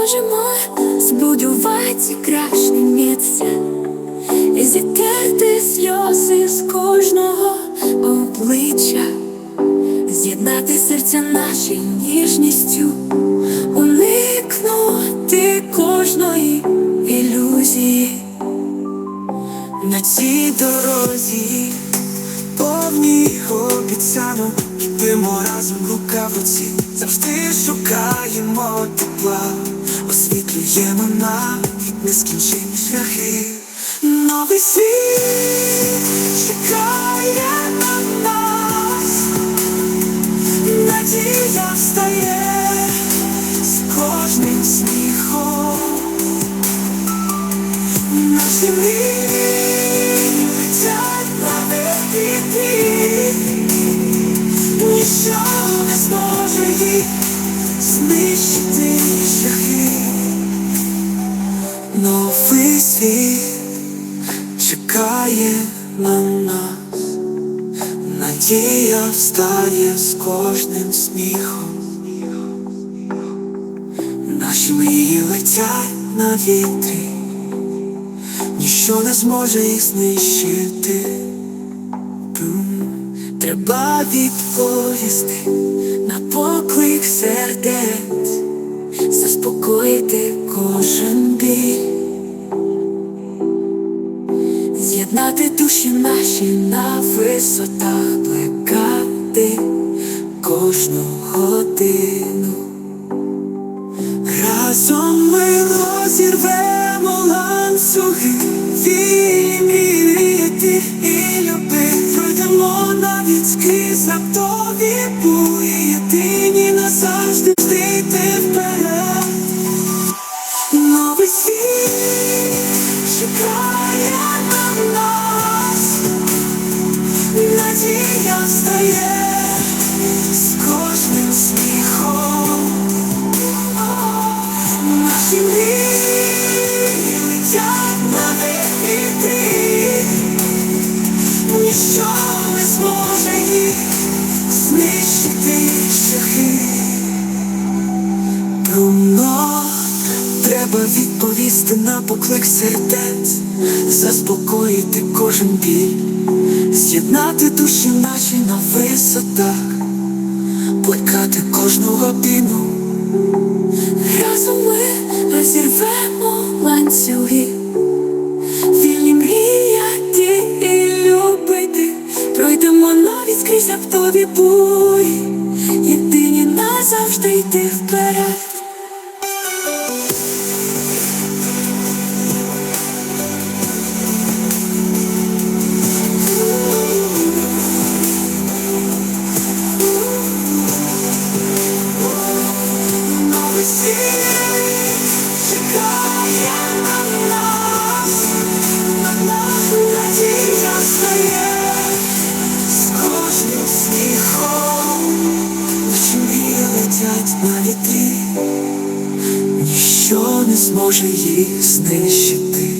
зможемо збудувати краще місце і зітерти сльози з кожного обличчя, з'єднати серця наші ніжністю, уникнути кожної ілюзії. На цій дорозі повній обіцянок Йдемо разом рука в руці, завжди шукаємо тепла, освітлюємо навіть нескінчені шляхи. Новий світ чекає на нас, надія встає з кожним сміхом. Наші мрії летять на вітрі, ніщо не зможе їх знищити Новий світ чекає на нас, надія встає з кожним сміхом. Наші мрії летять на вітрі ніщо не зможе їх знищити. Треба відповісти на поклик сердець, з'єднати душі наші на висотах, плекати кожну годину. разом ми розірвемо ланцюги Вільні мріяти і любити Пройдемо навіть скрізь раптові бої треба відповісти на поклик сердець Заспокоїти кожен біль З'єднати душі наші на висотах Плекати кожну годину Разом ми розірвемо ланцюги, вільні мріяти і любити, пройдемо навіть скрізь раптові бої, ніщо не зможе їх знищити.